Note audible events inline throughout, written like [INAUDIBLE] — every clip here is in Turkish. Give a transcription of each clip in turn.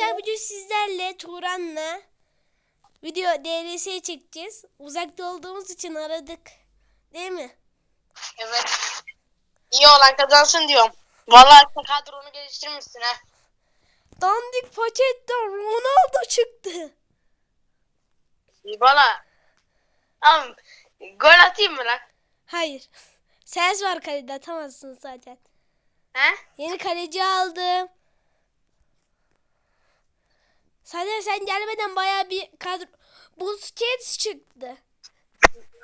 Arkadaşlar bugün sizlerle Turan'la video DLS çekeceğiz. Uzakta olduğumuz için aradık. Değil mi? Evet. İyi olan kazansın diyorum. Vallahi sen kadronu geliştirmişsin ha. Dandik paketten Ronaldo çıktı. Valla. Tamam. Gol atayım mı lan? Hayır. Ses var kalede atamazsın zaten. He? Yeni kaleci aldım. Zaten sen gelmeden baya bir kadro... Busquets çıktı.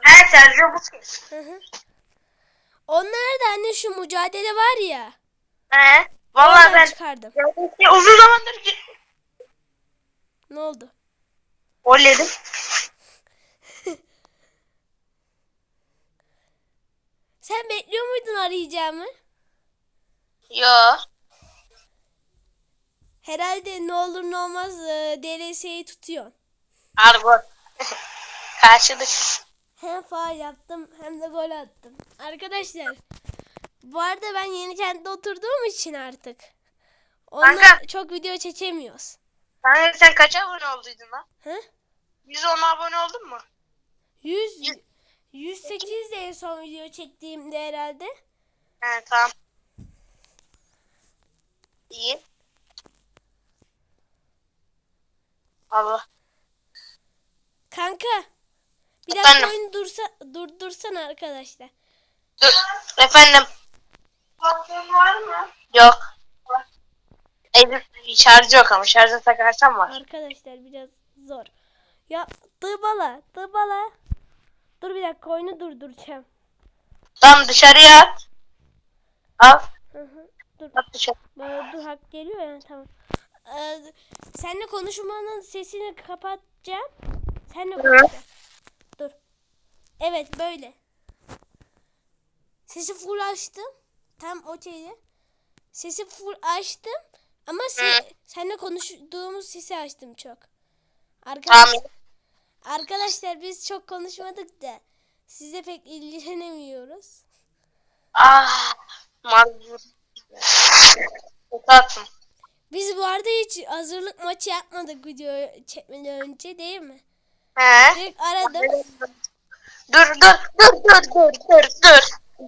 He Sergio Busquets. Hı hı. Onlar da hani şu mücadele var ya. He? Vallahi ben çıkardım. Ya uzun zamandır ki- Ne oldu? gol yedim. [LAUGHS] Sen bekliyor muydun arayacağımı? Yo. Herhalde ne olur ne olmaz e, DLS'yi tutuyorsun. Argo. [LAUGHS] Karşılık. Hem faal yaptım hem de gol attım. Arkadaşlar bu arada ben yeni kentte oturduğum için artık. Onlar Kanka. çok video çekemiyoruz. Kanka sen kaç abone olduydun lan? Hı? 110 abone oldun mu? 100 108 de en son video çektiğimde herhalde. He tamam. İyi. Allah. Kanka bir dakika Efendim? oyunu dursa, durdursana arkadaşlar. Dur. Efendim. Baktığın var mı? Yok. Evde şarj yok ama şarja takarsam var. Arkadaşlar biraz zor. Ya dıbala dıbala. Dur bir dakika oyunu durduracağım. Tamam dışarıya at. Al. Hı hı. Dur. At dışarı. Bana dur hak geliyor ya tamam. Ee, seninle konuşmanın sesini kapatacağım. Seninle konuşacağım. Dur. Evet böyle. Sesi full açtım. Tam o şeydi. Sesi full açtım. Ama se- seninle konuştuğumuz sesi açtım çok. Arkadaşlar, arkadaşlar biz çok konuşmadık da size pek ilgilenemiyoruz. Ah. Mazlum. Utatsın. Biz bu arada hiç hazırlık maçı yapmadık video çekmeden önce değil mi? He. Direkt aradım. Dur dur dur dur dur dur dur.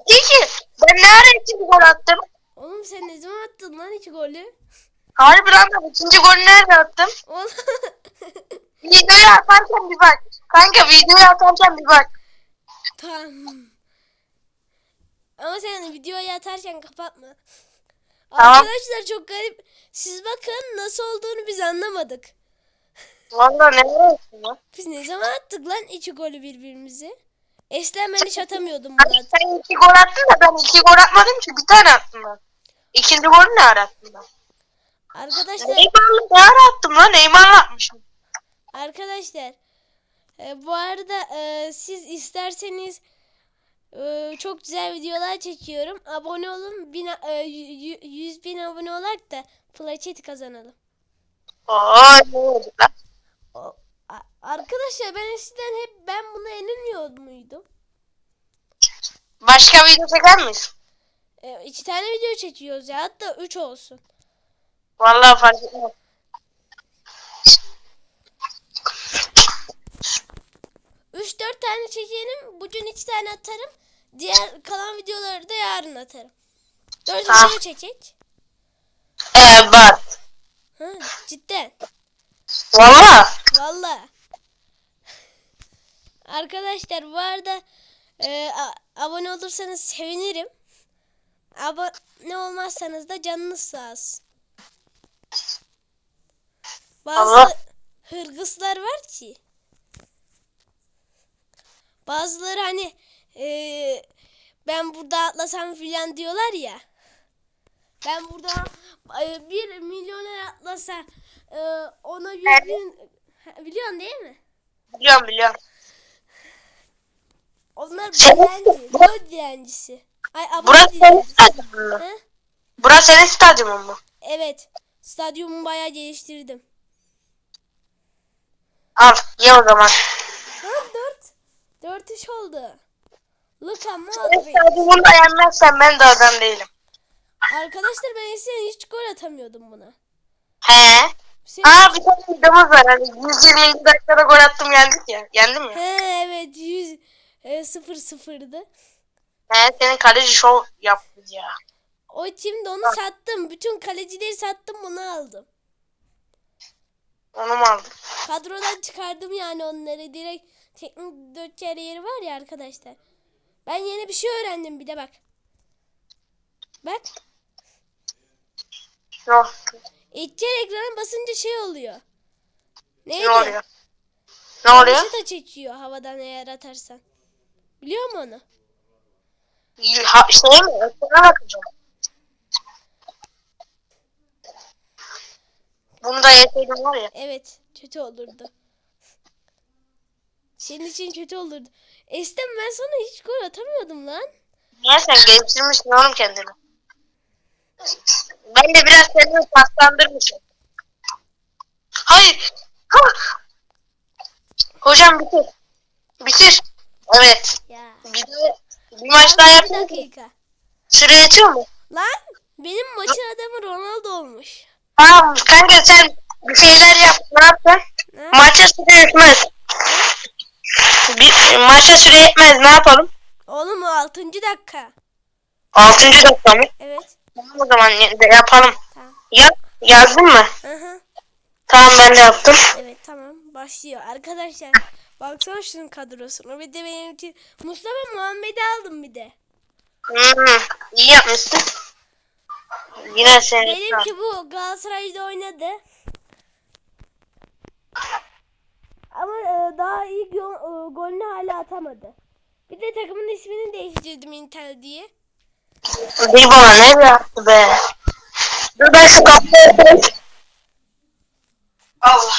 Kiki ben ne ara ikinci gol attım? Oğlum sen ne zaman attın lan iki golü? Harbi lan ben ikinci golü nerede attım? Oğlum. [LAUGHS] Videoyu atarken bir bak. Kanka videoyu atarken bir bak. tamam. Ama sen videoyu atarken kapatma. Tamam. Arkadaşlar çok garip. Siz bakın nasıl olduğunu biz anlamadık. Valla ne lan? Biz ne zaman attık lan iki golü birbirimize? Eskiden ben hiç atamıyordum Hani bunu. sen iki gol attın da ben iki gol atmadım ki bir tane attım ben. İkinci golü ne ara attım ben? Arkadaşlar Neymar'la ne ara attım lan? Neymar'la atmışım. Arkadaşlar e, bu arada e, siz isterseniz e, çok güzel videolar çekiyorum. Abone olun. Bin, e, y- y- 100 bin abone olarak da plaket kazanalım. Oo ne oldu lan? O, a- arkadaşlar ben eskiden hep ben buna yenilmiyor muydum? Başka video çeker miyiz? E, iki tane video çekiyoruz ya hatta üç olsun. Vallahi fark etmez. Üç dört tane çekelim. Bugün iki tane atarım. Diğer kalan videoları da yarın atarım. Dört Tamam. çekek. Ee bak. Ha, cidden. Valla. Valla. [LAUGHS] Arkadaşlar bu arada e, abone olursanız sevinirim. Abone olmazsanız da canınız sağ olsun. Bazı Allah. hırgızlar var ki. Bazıları hani e, ben burada atlasam filan diyorlar ya. Ben burada e, bir milyoner atlasa e, ona yüz bin biliyorsun değil mi? Biliyorum biliyorum. Onlar dilenci. Bu dilencisi. Ay abone Burası senin dilencisi. stadyumun mu? Ha? Burası senin stadyumun mu? Evet. Stadyumu bayağı geliştirdim. Al ye o zaman. Ha 4. 4 iş oldu. Luka Senin Modric. stadyumunu yenmezsen ben de adam değilim. Arkadaşlar ben eskiden hiç gol atamıyordum buna. He. Sen... Aa bir tane videomuz var. Hani 120. dakikada gol attım yendik ya. Yendim ya. He evet 100 e, 0 0'dı. He senin kaleci şov yaptı ya. O şimdi onu sattım. Bütün kalecileri sattım bunu aldım. Onu mu aldın? Kadrodan çıkardım yani onları direkt teknik dört yeri var ya arkadaşlar. Ben yeni bir şey öğrendim bir de bak. Bak. Yok. İlk kere ekrana basınca şey oluyor. Neydi? Ne oluyor? Ne oluyor? Röveşata çekiyor havadan eğer atarsan. Biliyor musun onu? Ha, şey mi? Ekrana bakacağım. Bunu da yapayım var ya. Evet, kötü olurdu. Senin için kötü olurdu. Estem ben sana hiç gol atamıyordum lan. Niye sen geliştirmişsin oğlum kendini? Ben de biraz kendimi paslandırmışım. Hayır. Ha! Hocam bitir. Bitir. Evet. Ya. Bir de bir maç daha Bir yapalım. dakika. Süre yetiyor mu? Lan benim maçın adamı Ronaldo olmuş. Tamam kanka sen bir şeyler yap. Ne yaptın? Ne? Maça süre yetmez. Bir, maça süre yetmez. Ne yapalım? Oğlum o 6. dakika. Altıncı dakika mı? Evet. Tamam o zaman ya- yapalım. Tamam. Yap. Yazdın mı? Hı hı. Tamam ben de yaptım. Evet tamam başlıyor. Arkadaşlar baksana şunun kadrosuna. Bir de benim için Mustafa Muhammed'i aldım bir de. Hmm, iyi yapmışsın. Yine seni. Benimki bu Galatasaray'da oynadı. Ama e, daha iyi go- e, golünü hala atamadı. Bir de takımın ismini değiştirdim Intel diye. Bana ne yaptı be? Dur ben şu kapıyı. Allah.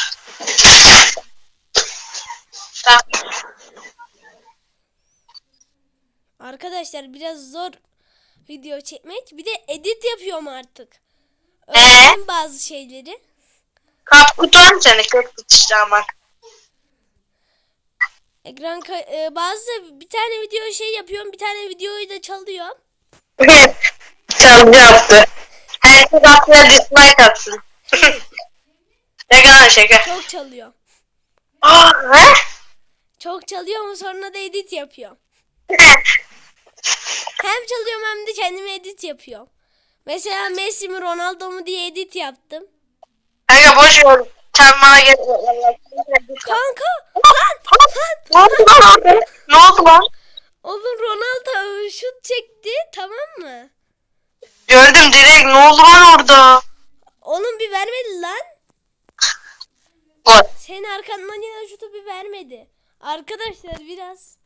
Arkadaşlar biraz zor video çekmek. Bir de edit yapıyorum artık. Ee? Öğrendim bazı şeyleri. Kap kutu var mı sende? Kök tutuşacağım bak. Ekran e, bazı bir tane video şey yapıyorum, bir tane videoyu da çalıyorum. [LAUGHS] Çaldı yaptı. Herkes aklına dislike atsın. [LAUGHS] ne kadar şaka. Çok çalıyorum. Aa, he? Çok çalıyorum sonra da edit yapıyorum. [LAUGHS] Hem çalıyorum hem de kendime edit yapıyorum. Mesela Messi mi Ronaldo mu diye edit yaptım. Kanka boş ver. Sen bana gel. Kanka lan Ne oldu lan? Ne oldu lan? oğlum Ronaldo şut çekti tamam mı? Gördüm direkt. Ne oldu lan orada? Oğlum bir vermedi lan. Senin arkandan gelen şutu bir vermedi. Arkadaşlar biraz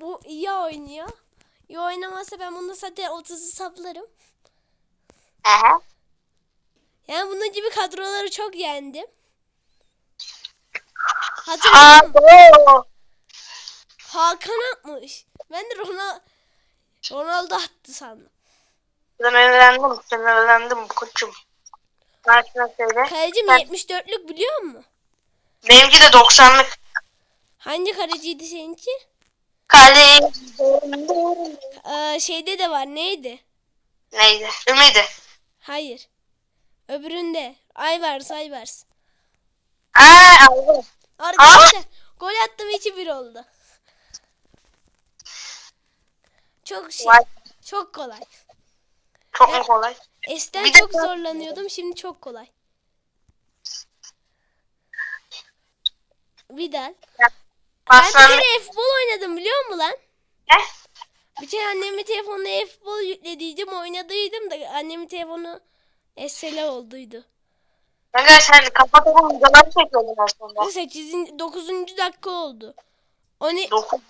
bu iyi oynuyor. İyi oynamazsa ben bunu zaten 30'u saplarım. Aha. Yani bunun gibi kadroları çok yendim. Hatırlıyor musun? Hakan atmış. Ben de Ronaldo, Ronaldo attı sandım. Ben öğrendim. Ben öğrendim koçum. Şuna söyle. Kalecim Ben- 74'lük biliyor musun? Benimki de 90'lık. Hangi kaleciydi seninki? Kale. Ee, şeyde de var neydi? Neydi? Ümidi. Hayır. Öbüründe. Ayvars Ayvars. Aa aldım. Arkadaşlar gol attım 2-1 oldu. Çok şey. Vay. Çok kolay. Çok mu kolay? Eskiden Bir de- çok zorlanıyordum şimdi çok kolay. Vidal. Ben bir Aslan. kere futbol oynadım biliyor musun lan? Ne? Bir kere annemin telefonuna futbol yüklediydim oynadıydım da annemin telefonu SL olduydu. Kanka sen topu videolar çekiyordun aslında. 8. 9. dakika oldu. 12, 9.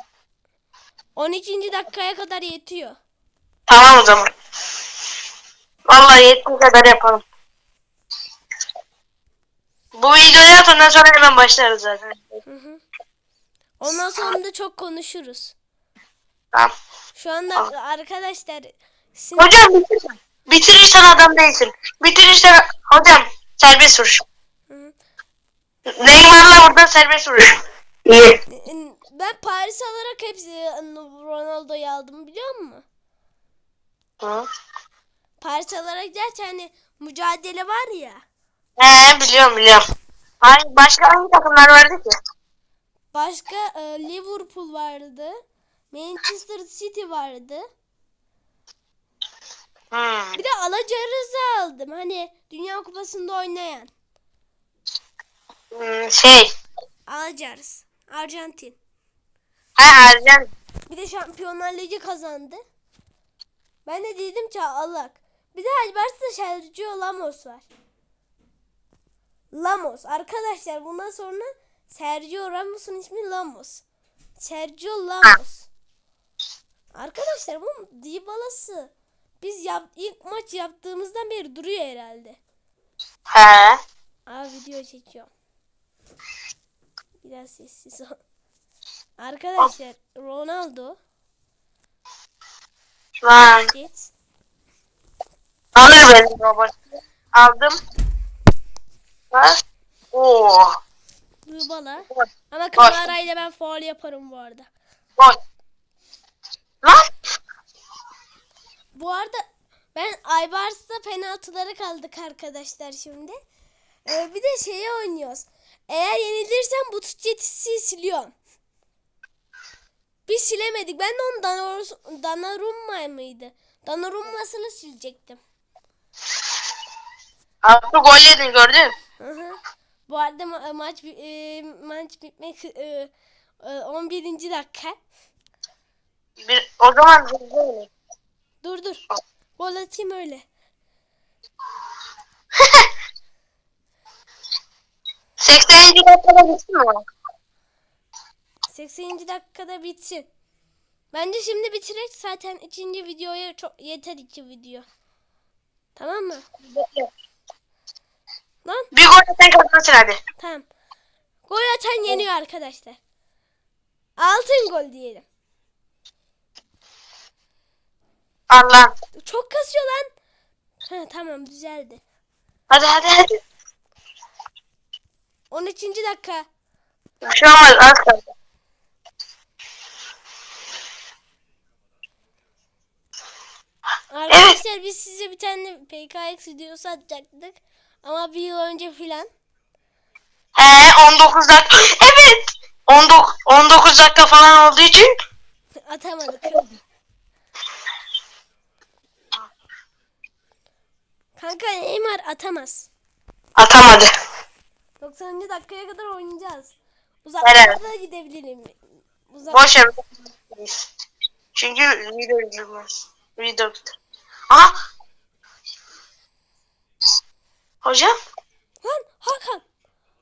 12. dakikaya kadar yetiyor. Tamam o zaman. Vallahi yettiği kadar yapalım. Bu videoyu at ondan sonra hemen başlarız zaten. Hı hı. Ondan sonra da çok konuşuruz. Tamam. Şu anda arkadaşlar sin- Hocam bitir. Bitirirsen adam değilsin. Bitirirsen hocam serbest vuruş. Hı. Neymar'la burada serbest vuruş. İyi. Ben Paris alarak hepsi Ronaldo'yu aldım biliyor musun? Hı. Paris alarak gerçi hani mücadele var ya. He biliyorum biliyorum. Hangi, başka hangi takımlar vardı ki? Başka e, Liverpool vardı. Manchester City vardı. Hmm. Bir de Alacarz'ı aldım. Hani Dünya Kupası'nda oynayan. Hmm, şey. Alacarz. Arjantin. Ha Ercan. Bir de Şampiyonlar Ligi kazandı. Ben de dedim ki alak. Bir de Albert'te Sergio Lamos var. Lamos. Arkadaşlar bundan sonra Sergio Ramos'un ismi Lamos. Sergio Lamos. Arkadaşlar bu Dybala'sı. Biz yap, ilk maç yaptığımızdan beri duruyor herhalde. He. Aa video çekiyorum. Biraz sessiz ol. Arkadaşlar Ronaldo. Lan. Git. Alır benim babası. Aldım. Bak. Oo. Dybala. Gol. Ama kamerayla ben faul yaparım bu arada. Gol. Lan. Bu arada ben Aybars'ta penaltıları kaldık arkadaşlar şimdi. Ee, bir de şeye oynuyoruz. Eğer yenilirsem bu tutçetisi siliyorum. Biz silemedik. Ben de onu Danor- Donnarumma mıydı? Donnarumma'sını silecektim. Attı gol yedin gördün mü? Hı hı. Bu arada ma- maç e, maç bitmek e, e, 11. dakika. Bir, o zaman. Dur dur. Gol atayım öyle. [LAUGHS] 80. dakikada bitti mi? 80. dakikada bitsin. Bence şimdi bitirek zaten ikinci videoya çok yeter iki video. Tamam mı? Lan Bir gol sen kazansın hadi. tamam. Gol atan yeniyor arkadaşlar. Altın gol diyelim. Allah. Çok kasıyor lan. Ha, tamam düzeldi. Hadi hadi hadi. 13. dakika. Bir şey olmaz az kaldı. Arkadaşlar biz size bir tane PKX videosu atacaktık. Ama bir yıl önce filan. He 19 dakika. [LAUGHS] Evet. 19, 19 dakika falan olduğu için Atamadık. Kanka Neymar atamaz. atamadı. 90. dakikaya kadar oynayacağız. Evet. Uzaklara da gidebilirim. Uzak... Boş ver. Çünkü video izlemez. Gider. Aha. Hocam. Lan Hakan.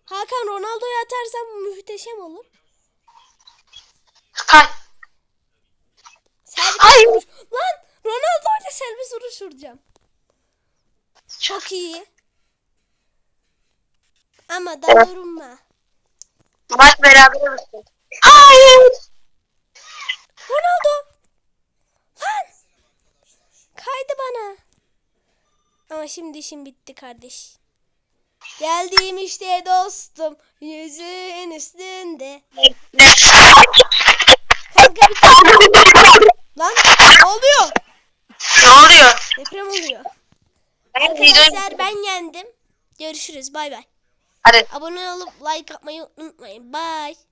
Hakan Ronaldo'yu atarsam muhteşem olur. Kay. Serbest Hayır. vuruş. Lan Ronaldo ile serbest vuruş vuracağım. Çok iyi. Ama Donnarumma. Maç beraber misin? Hayır. Ronaldo. Lan. Kaydı bana. Ama şimdi işim bitti kardeş. Geldiğim işte dostum. Yüzün üstünde. Kanka bir tane. Lan ne oluyor? ne oluyor? Deprem oluyor. Arkadaşlar ben yendim. Görüşürüz. Bay bay. Hadi. Abone olup like atmayı unutmayın. Bye.